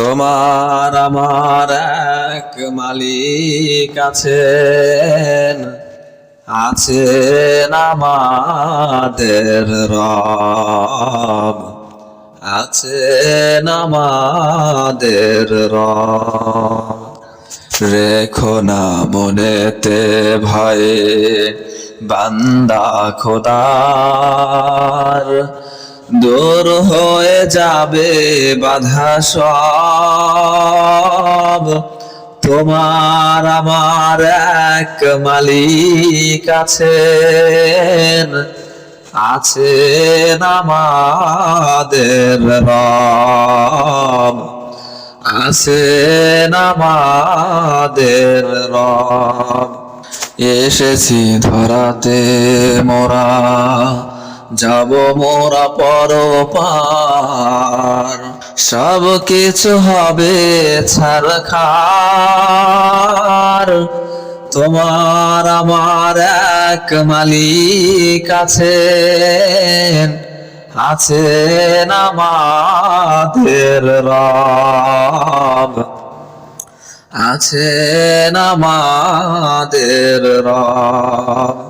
তোমার আমার এক মালিক আছেন আছেন আমাদের রব, আছেন আমাদের রব। রেখো না মনেতে ভয়ে, বান্দা খোদার দূর হয়ে যাবে বাধা সব। তোমার আমার এক মালিক আছেন আছেন আমাদের রব। আছেন আমাদের রব। এসেছি ধরাতে মোরা। যাব মোরা পরপার। সব কিছু হবে ছারখার তোমার আমার এক মালিক আছেন আছেন আমাদের রব। আছেন আমাদের রব।